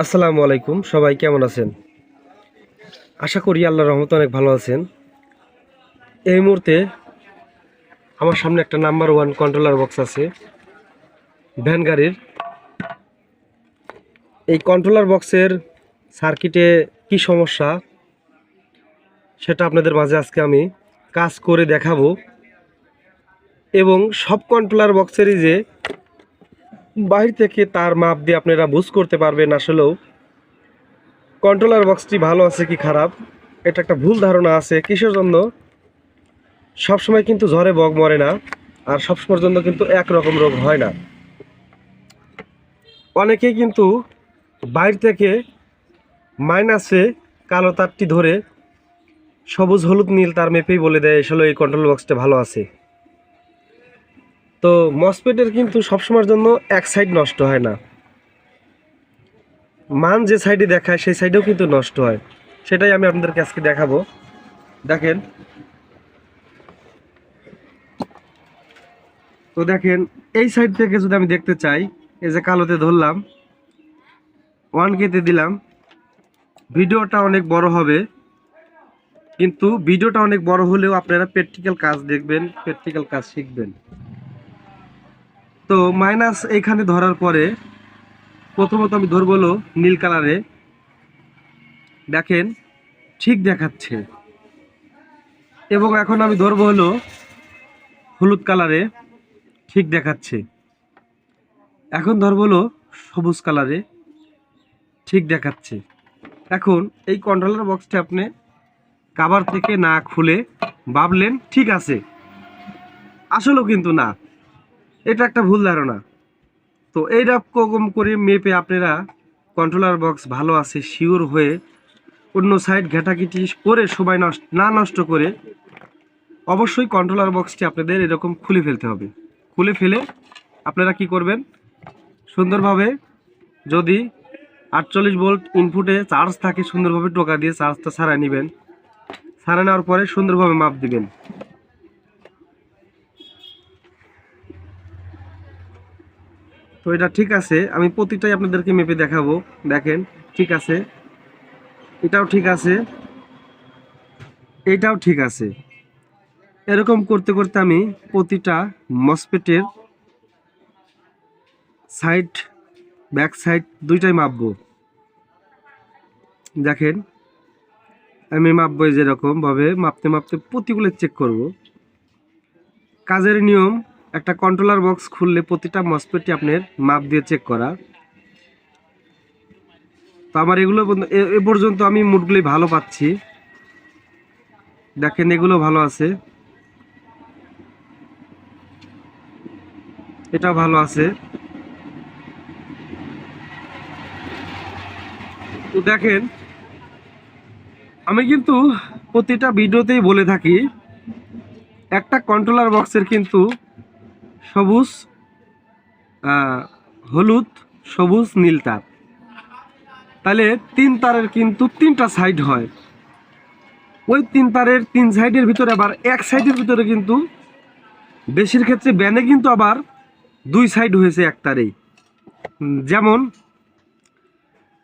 আসসালামু আলাইকুম, সবাই কেমন আছেন? আশা করি আল্লাহর রহমত অনেক ভালো আছেন। এই মুহূর্তে আমার সামনে একটা নাম্বার ওয়ান কন্ট্রোলার বক্স আছে, ভ্যান গাড়ির। এই কন্ট্রোলার বক্সের সার্কিটে কি সমস্যা, সেটা আপনাদের মাঝে আজকে আমি কাজ করে দেখাবো। এবং সব কন্ট্রোলার বক্সেরই যে বাহির থেকে তার মাপ দিয়ে আপনারা বুঝ করতে পারবেন আসলেও কন্ট্রোলার বক্সটি ভালো আছে কি খারাপ? এটা একটা ভুল ধারণা আছে। কিসের জন্য? সবসময় কিন্তু ঝড়ে বগ মরে না, আর সবসময়ের জন্য কিন্তু একরকম রোগ হয় না। অনেকেই কিন্তু বাইরে থেকে মাইনাসে কালো তারটি ধরে সবুজ, হলুদ, নীল তার মেপেই বলে দেয়, আসলে এই কন্ট্রোল বক্সটা ভালো আছে। তো মসপেটের কিন্তু সবসময়ের জন্য এক সাইড নষ্ট হয় না। মান যে সাইডে দেখায়, সেই সাইডেও কিন্তু নষ্ট হয়। সেটাই আমি আপনাদেরকে আজকে দেখাবো। দেখেন। তো দেখেন, এই সাইড থেকে যদি আমি দেখতে চাই, এই যে কালোতে ধরলাম ওয়ান কেতে দিলাম, ভিডিওটা অনেক বড় হবে। কিন্তু ভিডিওটা অনেক বড় হলেও আপনারা প্র্যাকটিক্যাল কাজ দেখবেন প্র্যাকটিক্যাল কাজ শিখবেন। তো মাইনাস এইখানে ধরার পরে প্রথমত আমি ধরবো হলো নীল কালারে দেখেন, ঠিক দেখাচ্ছে। এবং এখন আমি ধরবো হলো হলুদ কালারে ঠিক দেখাচ্ছে। এখন ধরবো হলো সবুজ কালারে ঠিক দেখাচ্ছে। এখন এই কন্ট্রোলার বক্সটা আপনি কাবার থেকে না খুলে ভাবলেন, ঠিক আছে। আসলেও কিন্তু না। এটা একটা ভুল ধারণা। তো এইরকম করে মেপে আপনারা কন্ট্রোলার বক্স ভালো আছে শিওর হয়ে অন্য সাইড ঘেটাঘেটি করে সময় নষ্ট, না নষ্ট করে অবশ্যই কন্ট্রোলার বক্সটি আপনাদের এরকম খুলে ফেলতে হবে। খুলে ফেলে আপনারা কি করবেন? সুন্দরভাবে যদি আটচল্লিশ ভোল্ট ইনপুটে চার্জ থাকে, সুন্দরভাবে টোকা দিয়ে চার্জটা ছাড়াই নেবেন। ছাড়া নেওয়ার পরে সুন্দরভাবে মাপ দিবেন। তো এটা ঠিক আছে, আমি প্রতিটাই আপনাদেরকে মেপে দেখাবো। দেখেন, ঠিক আছে। এটাও ঠিক আছে। এটাও ঠিক আছে। এরকম করতে করতে আমি প্রতিটা মসপেটের সাইড, ব্যাক সাইড দুইটাই মাপবো। দেখেন, আমি মাপবো যেরকমভাবে মাপতে মাপতে প্রতিগুলো চেক করব। কাজের নিয়ম একটা কন্ট্রোলার বক্স খুললে প্রতিটা মসপেটই আপনার মাপ দিয়ে চেক করা। তো আমার এগুলো এ পর্যন্ত আমি মুডগুলি ভালো পাচ্ছি। দেখেন এগুলো ভালো আছে। এটা ভালো আছে। তো দেখেন, আমি কিন্তু প্রতিটা ভিডিওতেই বলে থাকি, একটা কন্ট্রোলার বক্সের কিন্তু সবুজ হলুদ, সবুজ, নীল তার। তাহলে তিন তারের কিন্তু তিনটা সাইড হয়। ওই তিন তারের তিন সাইডের ভিতরে আবার এক সাইডের ভিতরে কিন্তু বেশির ক্ষেত্রে ব্যানে কিন্তু আবার দুই সাইড হয়েছে এক তারেই। যেমন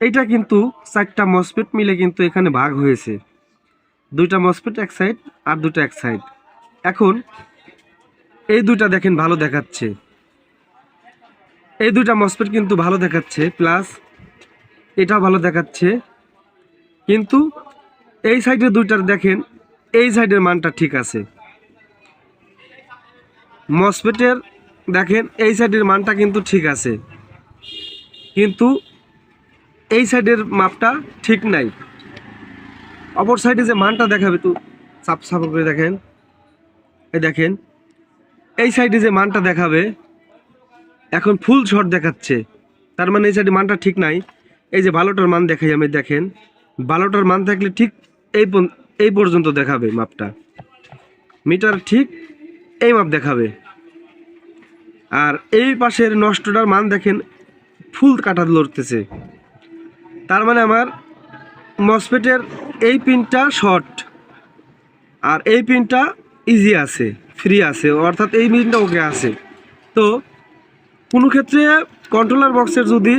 এইটা কিন্তু চারটা মসপেট মিলে কিন্তু এখানে ভাগ হয়েছে। দুইটা মসপেট এক সাইড আর দুটো এক সাইড এখন এই দুটা দেখেন ভালো দেখাচ্ছে। এই দুটা মসপেট কিন্তু ভালো দেখাচ্ছে প্লাস এটাও ভালো দেখাচ্ছে। কিন্তু এই সাইডের দুইটার দেখেন, এই সাইডের মানটা ঠিক আছে। মসপেটের দেখেন, এই সাইডের মানটা কিন্তু ঠিক আছে। কিন্তু এই সাইডের মাপটা ঠিক নাই। অপর সাইডে যে মানটা দেখাবে তো সাপ সাপ করে দেখেন। এই দেখেন এই সাইডে যে মানটা দেখাবে, এখন ফুল শট দেখাচ্ছে। তার মানে এই সাইডে মানটা ঠিক নাই। এই যে ভালোটার মান দেখাই আমি, দেখেন। ভালোটার মান থাকলে ঠিক এই এই পর্যন্ত দেখাবে মাপটা। মিটার ঠিক এই মাপ দেখাবে। আর এই পাশের নষ্টটার মান দেখেন ফুল কাটা লড়তেছে। তার মানে আমার মসপেটের এই পিনটা শর্ট আর এই পিনটা ইজি আছে। ফ্রি আছে, অর্থাৎ এই পিনটা ওকে আছে। তো কোনো ক্ষেত্রে কন্ট্রোলার বক্সের যদি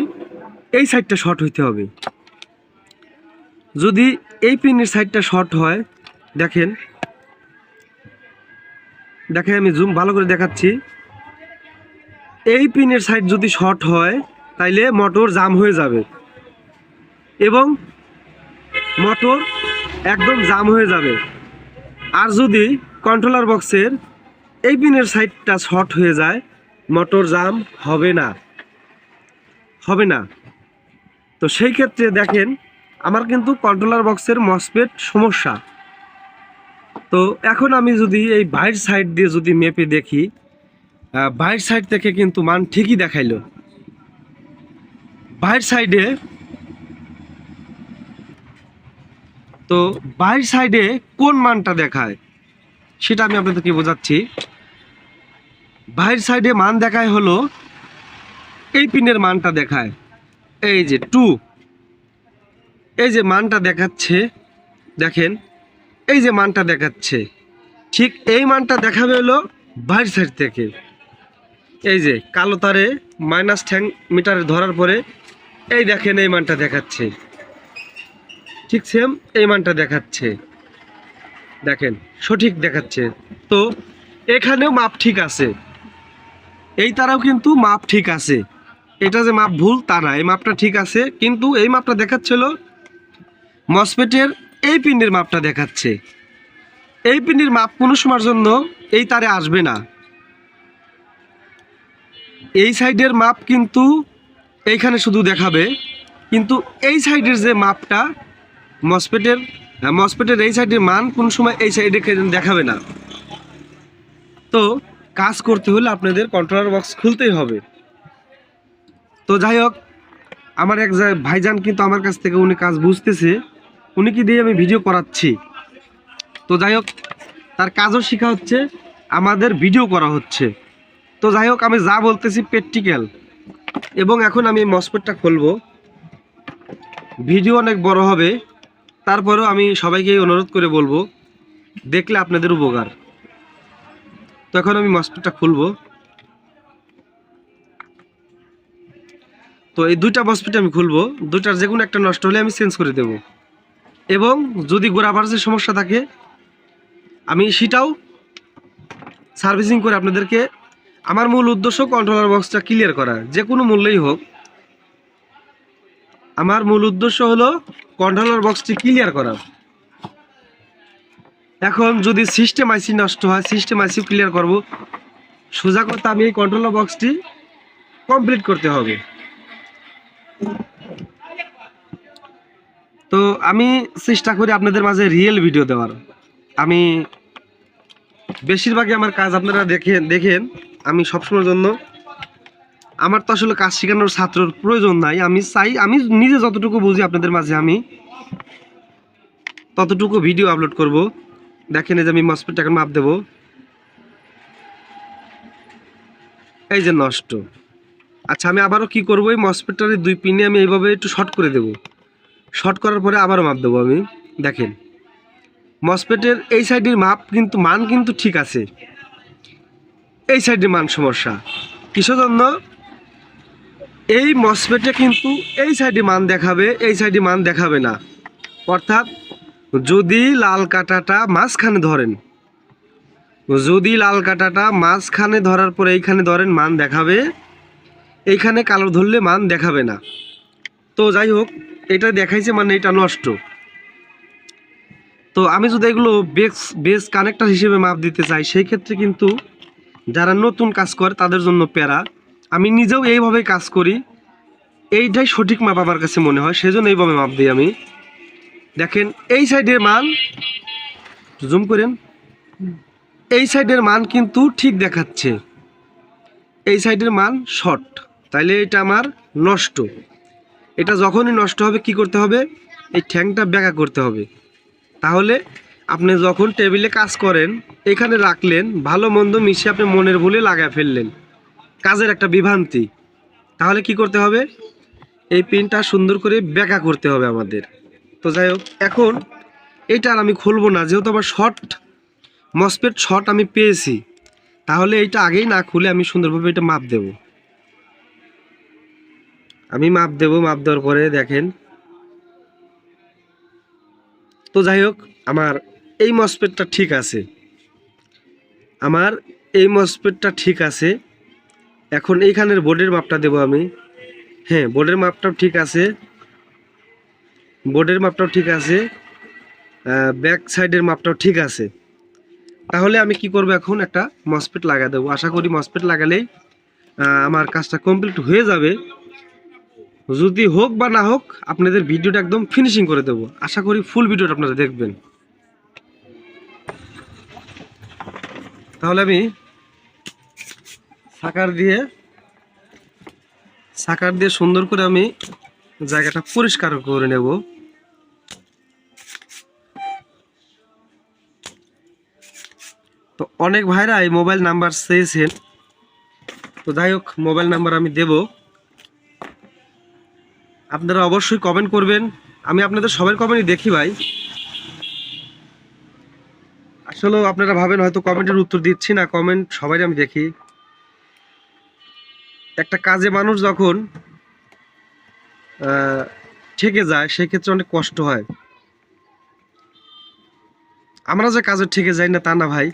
এই সাইডটা শর্ট হইতে হবে। যদি এই পিনের সাইডটা শর্ট হয়, দেখেন দেখেন আমি জুম ভালো করে দেখাচ্ছি। এই পিনের সাইড যদি শর্ট হয়, তাইলে মোটর জাম হয়ে যাবে। এবং মোটর একদম জাম হয়ে যাবে। আর যদি কন্ট্রোলার বক্সের এই পিনের সাইডটা শর্ট হয়ে যায় মোটর জাম হবে না। হবে না। তো সেই ক্ষেত্রে দেখেন, আমার কিন্তু কন্ট্রোলার বক্সের মসপেট সমস্যা। তো এখন আমি যদি এই বাইর সাইড দিয়ে যদি মেপে দেখি বাইর সাইড থেকে কিন্তু মান ঠিকই দেখাইলো। বাইর সাইডে তো বাইর সাইডে কোন মানটা দেখায়? সেটা আমি আপনাদেরকে বোঝাচ্ছি। বাইর সাইডে মান দেখায় হলো, এই পিনের মানটা দেখায়। এই যে টু। এই যে মানটা দেখাচ্ছে, দেখেন, এই যে মানটা দেখাচ্ছে। ঠিক এই মানটা দেখাবে হলো বাইর সাইড থেকে। এই যে কালো তারে মাইনাস ঠ্যাং মিটারে ধরার পরে, এই দেখেন এই মানটা দেখাচ্ছে। ঠিক সেম এই মানটা দেখাচ্ছে। দেখেন, সঠিক দেখাচ্ছে। তো এখানেও মাপ ঠিক আছে। এই তারাও কিন্তু মাপ ঠিক আছে। এটা যে মাপ ভুল, তা না। এই মাপটা ঠিক আছে, কিন্তু এই মাপটা দেখাচ্ছিল মসপেটের এই পিনের মাপটা দেখাচ্ছে। এই পিনের মাপ কোনো সময়ের জন্য এই তারে আসবে না। এই সাইডের মাপ কিন্তু এইখানে শুধু দেখাবে, কিন্তু এই সাইডের যে মাপটা মসপেটের মসপেটের এই সাইডের মান কোন সময় এই সাইডে দেখাবে না? তো কাজ করতে হলে আপনাদের কন্ট্রোলার বক্স খুলতেই হবে। তো যাই হোক, আমার এক ভাইজান কিন্তু আমার কাছ থেকে উনি কাজ বুঝতেছে, উনি কি দিয়ে আমি ভিডিও করাচ্ছি? তো যাই হোক, তার কাজও শেখা হচ্ছে, আমাদের ভিডিও করা হচ্ছে। তো যাই হোক, আমি যা বলতেছি প্র্যাকটিক্যাল এবং এখন আমি মসপেটটা খুলবো। ভিডিও অনেক বড় হবে। তারপরেও আমি সবাইকে অনুরোধ করে বলব, দেখলে আপনাদের উপকার। তখন আমি মসপেটটা খুলবো। তো এই দুইটা মসপেট আমি খুলবো, দুইটার যে কোনো একটা নষ্ট হলে আমি চেঞ্জ করে দেব। এবং যদি গোড়া ভার্সের সমস্যা থাকে, আমি সেটাও সার্ভিসিং করে আপনাদেরকে আমার মূল উদ্দেশ্য কন্ট্রোলার বক্সটা ক্লিয়ার করা। যে কোনো মূল্যেই হোক আমার মূল উদ্দেশ্য হলো কন্ট্রোলার বক্সটি ক্লিয়ার করা। এখন যদি সিস্টেম আইসি নষ্ট হয় সিস্টেম আইসি ক্লিয়ার করব। সোজা কথা আমি এই কন্ট্রোলার বক্সটি কমপ্লিট করতে হবে। তো আমি চেষ্টা করি আপনাদের মাঝে রিয়েল ভিডিও দেওয়ার। আমি বেশিরভাগই আমার কাজ আপনারা দেখেন দেখেন। আমি সবসময়ের জন্য আমার তো আসলে কাজ শেখানোর ছাত্রর প্রয়োজন নাই। আমি চাই, আমি নিজে যতটুকু বুঝি আপনাদের মাঝে আমি, ততটুকু ভিডিও আপলোড করব। দেখেন এই যে আমি মসপেট এখন মাপ দেবো। এই যে নষ্ট। আচ্ছা আমি আবারও কি করব? এই মসপেটটার দুই পিনে আমি এইভাবে একটু শর্ট করে দেবো। শর্ট করার পরে আবারও মাপ দেবো আমি। দেখেন মসপেটের এই সাইডের মাপ কিন্তু, মান কিন্তু ঠিক আছে। এই সাইডের মান সমস্যা। কিসের জন্য? এই মসপেটে কিন্তু এই সাইডে মান দেখাবে, এই সাইডে মান দেখাবে না। অর্থাৎ যদি লাল কাটাটা মাঝখানে ধরেন, যদি লাল কাটাটা মাঝখানে ধরার পরে এইখানে ধরেন মান দেখাবে, এইখানে কালো ধরলে মান দেখাবে না। তো যাই হোক, এটা দেখাইছে মানে এটা নষ্ট। তো আমি যদি এগুলো বেস বেস কানেক্টর হিসেবে মাপ দিতে চাই, সেই ক্ষেত্রে কিন্তু যারা নতুন কাজ করে, তাদের জন্য প্যারা। আমি নিজেও এইভাবেই কাজ করি। এইটাই সঠিক মাপ আমার কাছে মনে হয়, সেজন্য এইভাবে মাপ দিই আমি। দেখেন, এই সাইডের মান, জুম করেন। এই সাইডের মান কিন্তু ঠিক দেখাচ্ছে। এই সাইডের মান শর্ট। তাইলে এটা আমার নষ্ট। এটা যখনই নষ্ট হবে, কি করতে হবে? এই ঠ্যাংটা ব্যাকা করতে হবে। তাহলে আপনি যখন টেবিলে কাজ করেন, এখানে রাখলেন, ভালো মন্দ মিশিয়ে আপনি মনের ভুলে লাগায় ফেললেন। কাজের একটা বিভ্রান্তি। তাহলে কি করতে হবে? এই পিনটা সুন্দর করে ব্যাকা করতে হবে আমাদের। তো যাই হোক, এখন এইটা আর আমি খুলবো না, যেহেতু আমার শর্ট মসপেট শর্ট আমি পেয়েছি। তাহলে এইটা আগেই না খুলে আমি সুন্দরভাবে এটা মাপ দেব। আমি মাপ দেব, মাপ দেওয়ার পরে দেখেন। তো যাই হোক, আমার এই মসপেটটা ঠিক আছে। আমার এই মসপেটটা ঠিক আছে। এখন এইখানের বোর্ডের মাপটা দেব আমি। হ্যাঁ বোর্ডের মাপটাও ঠিক আছে। বোর্ডের মাপটাও ঠিক আছে। ব্যাক সাইডের মাপটাও ঠিক আছে। তাহলে আমি কি করব এখন? একটা মসপেট লাগা দেবো। আশা করি মসপেট লাগালেই আমার কাজটা কমপ্লিট হয়ে যাবে। যদি হোক বা না হোক, আপনাদের ভিডিওটা একদম ফিনিশিং করে দেবো। আশা করি ফুল ভিডিওটা আপনারা দেখবেন। তাহলে আমি সাকার দিয়ে সাকার দিয়ে সুন্দর করে আমি জায়গাটা পরিষ্কার করে নেব। তো অনেক ভাইরা এই মোবাইল নাম্বার চেয়েছেন। তো যাই হোক, মোবাইল নাম্বার আমি দেব। আপনারা অবশ্যই কমেন্ট করবেন। আমি আপনাদের সবার কমেন্টই দেখি ভাই। আসলে আপনারা ভাবেন হয়তো কমেন্টের উত্তর দিচ্ছি না। কমেন্ট সবাই আমি দেখি। একটা কাজে মানুষ যখন ঠেকে যায়, সেক্ষেত্রে অনেক কষ্ট হয়। আমরা যে কাজে ঠেকে যাই না তা না ভাই।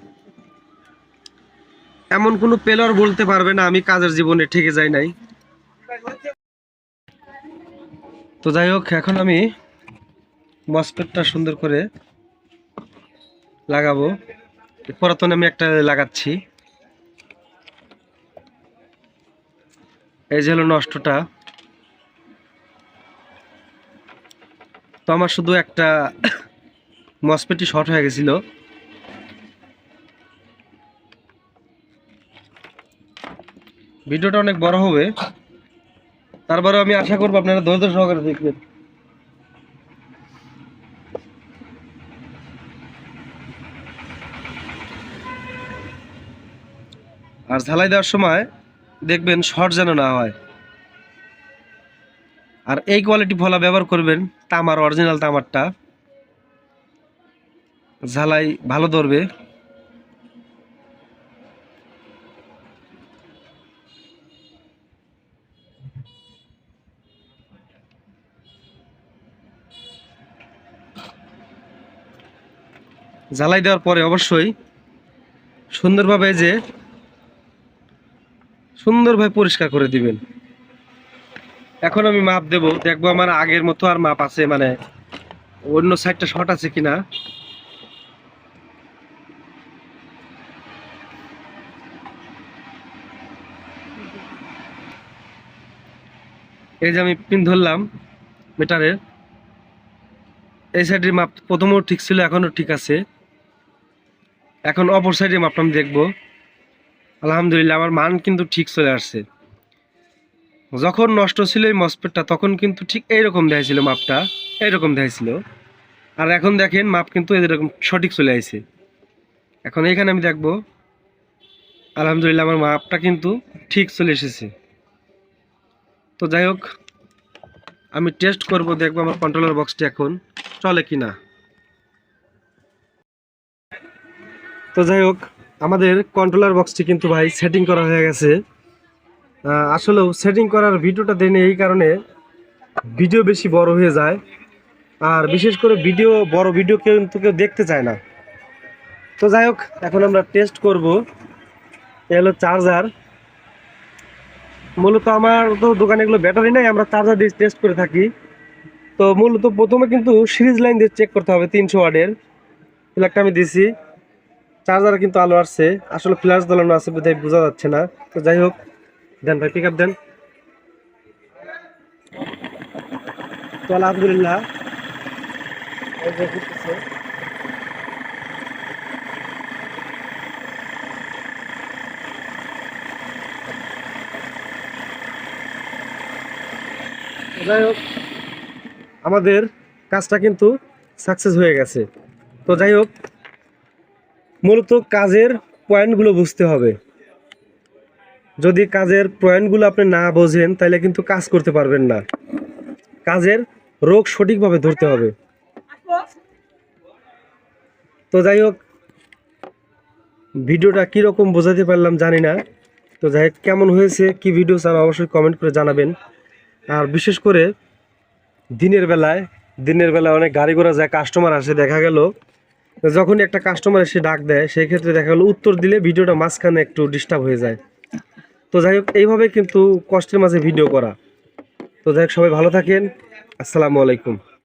এমন কোনো পেলার বলতে পারবে না আমি কাজের জীবনে ঠেকে যাই নাই। তো যাই হোক, এখন আমি মসপেটটা সুন্দর করে লাগাবো। পুরাতন আমি একটা লাগাচ্ছি। এই যে হলো নষ্টটা। তো আমার শুধু একটা মসপেটি শর্ট হয়ে গেছিল। ভিডিওটা অনেক বড় হবে। তারপরে আমি আশা করব আপনারা ধৈর্য সহকারে দেখবেন। আর ঝালাই দেওয়ার সময় দেখবেন শর্ট যেন না হয়। আর এই কোয়ালিটি ফলা ব্যবহার করবেন, তামার অরিজিনাল তামারটা। ঝালাই ভালো ধরবে। জ্বালাই দেওয়ার পরে অবশ্যই সুন্দরভাবে যে সুন্দরভাবে পরিষ্কার করে দিবেন। এখন আমি মাপ দেব, দেখব আমার আগের মতো আর মাপ আছে মানে অন্য সাইডটা শর্ট আছে কিনা। এই যে আমি পিন ধরলাম মিটারের এই সাইডের মাপ প্রথমও ঠিক ছিল, এখনও ঠিক আছে। এখন অপর সাইডের মাপটা আমি দেখব। আলহামদুলিল্লাহ, আমার মান কিন্তু ঠিক চলে আসছে। যখন নষ্ট ছিল এই মসপেটটা, তখন কিন্তু ঠিক এইরকম দেখাইছিল মাপটা, এইরকম দেখাইছিল। আর এখন দেখেন, মাপ কিন্তু এরকম সঠিক চলে আসছে এখন এখানে আমি দেখব, আলহামদুলিল্লাহ, আমার মাপটা কিন্তু ঠিক চলে এসেছে। তো যাই হোক, আমি টেস্ট করব, দেখব আমার কন্ট্রোলার বক্সটি এখন চলে কি না তো যাই হোক আমাদের কন্ট্রোলার বক্সটি কিন্তু ভাই সেটিং করা হয়ে গেছে। আসলেও সেটিং করার ভিডিওটা দেনে এই কারণে ভিডিও বেশি বড় হয়ে যায়। আর বিশেষ করে ভিডিও বড় ভিডিও কেউ কিন্তু কেউ দেখতে চায় না। তো যাই হোক, এখন আমরা টেস্ট করব। এ হলো চার্জার মূলত আমার তো দোকানে এগুলো ব্যাটারি নাই, আমরা চার্জার দিয়ে টেস্ট করে থাকি। তো মূলত প্রথমে কিন্তু সিরিজ লাইন দিয়ে চেক করতে হবে তিনশো ওয়ার্ডের প্লাগটা আমি দিছি। চার্জার কিন্তু আলো আসছে। আসলে ফ্ল্যাশ দলানো আছে বোধহয়, বোঝা যাচ্ছে না। তো যাই হোক, দেন ভাই পিক আপ দেন। তো আলহামদুলিল্লাহ। যাই হোক, আমাদের কাজটা কিন্তু সাকসেস হয়ে গেছে। তো যাই হোক মূলত কাজের পয়েন্টগুলো বুঝতে হবে। যদি কাজের পয়েন্টগুলো আপনি না বোঝেন, তাহলে কিন্তু কাজ করতে পারবেন না। কাজের রোগ সঠিকভাবে ধরতে হবে। তো যাই হোক, ভিডিওটা কীরকম বোঝাতে পারলাম জানি না। তো যাই হোক, কেমন হয়েছে, কি ভিডিও চান অবশ্যই কমেন্ট করে জানাবেন। আর বিশেষ করে দিনের বেলায় দিনের বেলায় অনেক গাড়ি ঘোড়া যায় কাস্টমার আসে, দেখা গেল। যখন একটা কাস্টমার এসে ডাক দেয়, সেই ক্ষেত্রে দেখা গেলো উত্তর দিলে ভিডিওটা মাঝখানে একটু ডিস্টার্ব হয়ে যায়। তো যাই হোক, এইভাবে কিন্তু কষ্টের মাঝে ভিডিও করা। তো যাই হোক, সবাই ভালো থাকেন। আসসালামু আলাইকুম।